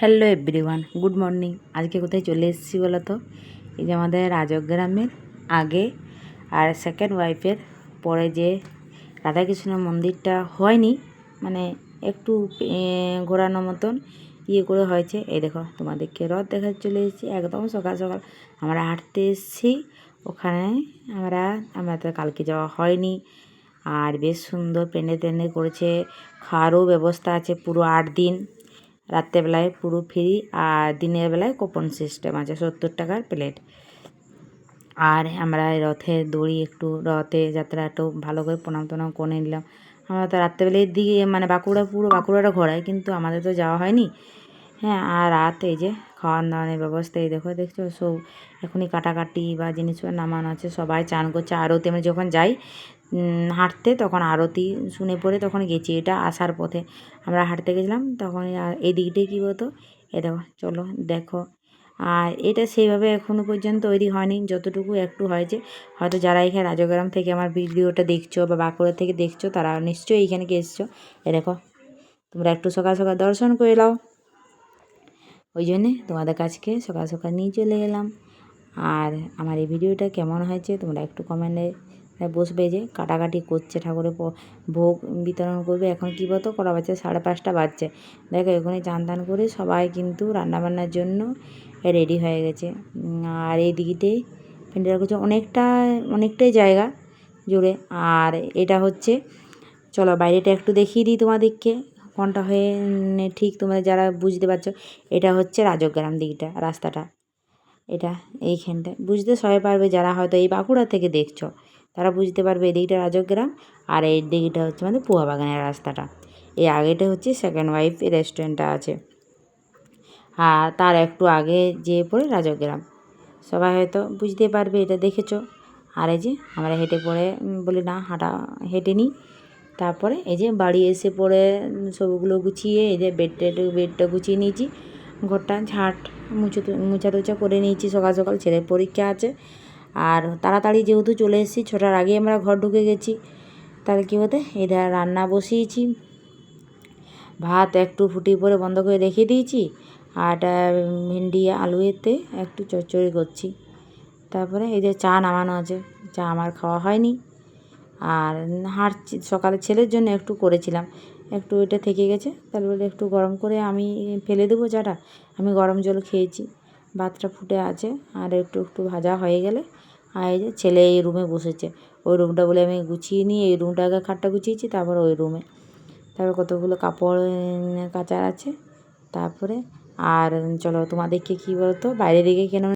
Hello everyone, good morning. আজকে কোথায় চলে এসেছি বলো তো? এই যে আমাদের রাজগ্রামের আগে আর সেকেন্ড ওয়াইফের পরে যে রাধাকৃষ্ণ মন্দিরটা হয়নি মানে একটু ঘোরানো মতন ইয়ে করে হয়েছে। এই দেখো, তোমাদেরকে রথ দেখা চলে এসেছি। একদম সকাল সকাল আমরা হাঁটতে এসেছি। ওখানে আমরা আমরা তো কালকে যাওয়া হয়নি। আর বেশ সুন্দর পেন্ডে টেন্ডে করেছে। খাওয়ারও ব্যবস্থা আছে পুরো আট দিন। রাত্রেবেলায় পুরো ফ্রি আর দিনের বেলায় কোপন সিস্টেম আছে, সত্তর টাকার প্লেট। আর আমরা রথে দড়ি একটু, রথে যাত্রা একটু ভালো করে প্রণাম টনাম করে নিলাম। আমরা তো রাত্রেবেলার দিকে মানে বাঁকুড়া পুরো বাঁকুড়াটা ঘোরায় কিন্তু আমাদের তো যাওয়া হয়নি। হ্যাঁ আর রাত এই যে খাওয়ান দাওয়ানের ব্যবস্থা, এই দেখো, দেখছ? সব এখনই কাটাকাটি বা জিনিসপত্র নামানো আছে, সবাই চান করছে, আরতি। আমরা যখন যাই হাঁটতে, তখন আরতি শুনে পড়ে তখন গেছি। এটা আসার পথে আমরা হাঁটতে গেছিলাম, তখন এই দিকটাই কী বলতো? এ দেখো, চলো, দেখো। আর এটা সেইভাবে এখনও পর্যন্ত তৈরি হয়নি, যতটুকু একটু হয়েছে। হয়তো যারা এখানে রাজগ্রাম থেকে আমার ভিডিওটা দেখছ বা বাঁকুড়া থেকে দেখছ, তারা নিশ্চয়ই এইখানে এসছো। এ দেখো, তোমরা একটু সকাল সকাল দর্শন করে নাও। ওই জন্যে তোমাদের কাছকে সকাল সকাল নিয়ে চলে এলাম। আর আমার এই ভিডিওটা কেমন হয়েছে তোমরা একটু কমেন্টে বসবে যে কাটাকাটি করছে ঠাকুরের ভোগ বিতরণ করবে। এখন কী বলতো? কটা বাজছে? সাড়ে পাঁচটা বাজছে। দেখো এখানে চান টান করে সবাই কিন্তু রান্নাবান্নার জন্য রেডি হয়ে গেছে। আর এই দিকতে প্যান্ডেল করছে অনেকটা, অনেকটাই জায়গা জুড়ে। আর এটা হচ্ছে, চলো বাইরেটা একটু দেখিয়ে দিই তোমাদেরকে। কোনটা হয়ে ঠিক তোমরা যারা বুঝতে পারছ, এটা হচ্ছে রাজগ্রাম দিকটা রাস্তাটা। এটা এইখানটায়। বুঝতে সবাই পারবে যারা হয়তো এই বাঁকুড়া থেকে দেখছ, তারা বুঝতে পারবে এদিকটা রাজগ্রাম, আর এই দিকটা হচ্ছে আমাদের বাগানের রাস্তাটা। এই আগেটা হচ্ছে সেকেন্ড ওয়াইফ রেস্টুরেন্টটা আছে। আর তার একটু আগে যেয়ে পড়ে রাজগ্রাম। সবাই হয়তো বুঝতে পারবে এটা দেখেছ। আর এই যে আমরা হেঁটে পড়ে বলি না, হাঁটা, হেঁটে নিই তারপরে এই যে বাড়ি এসে পড়ে সবগুলো গুছিয়ে, এই যে বেডটা বেডটা গুছিয়ে নিয়েছি। ঘরটা ঝাঁট, মুছে মুছা টুচা করে নিয়েছি, সকাল সকাল ছেলের পরীক্ষা আছে। আর তাড়াতাড়ি যেহেতু চলে এসেছি, ছটার আগে আমরা ঘর ঢুকে গেছি। তাহলে কী হতে এদের রান্না বসিয়েছি। ভাত একটু ফুটিয়ে পরে বন্ধ করে রেখে দিয়েছি। আর ভেন্ডি, আলু এতে একটু চচ্চড়ি করছি। তারপরে এই যে চা নামানো আছে, চা আমার খাওয়া হয়নি। আর হাঁটছি সকালে ছেলের জন্য একটু করেছিলাম। একটু এটা থেকে গেছে তারপরে একটু গরম করে আমি ফেলে দেবো চাটা। আমি গরম জল খেয়েছি, ভাতটা ফুটে আছে, আর একটু একটু ভাজা হয়ে গেলে, আর এই যে ছেলে এই রুমে বসেছে। ওই রুমটা বলে আমি গুছিয়ে নিয়ে, এই রুমটা আগে খাটটা গুছিয়েছি, তারপর ওই রুমে। তারপর কতগুলো কাপড় কাচার আছে, তারপরে, আর চলো তোমাদেরকে কী বলতো, বাইরে দিকে কেন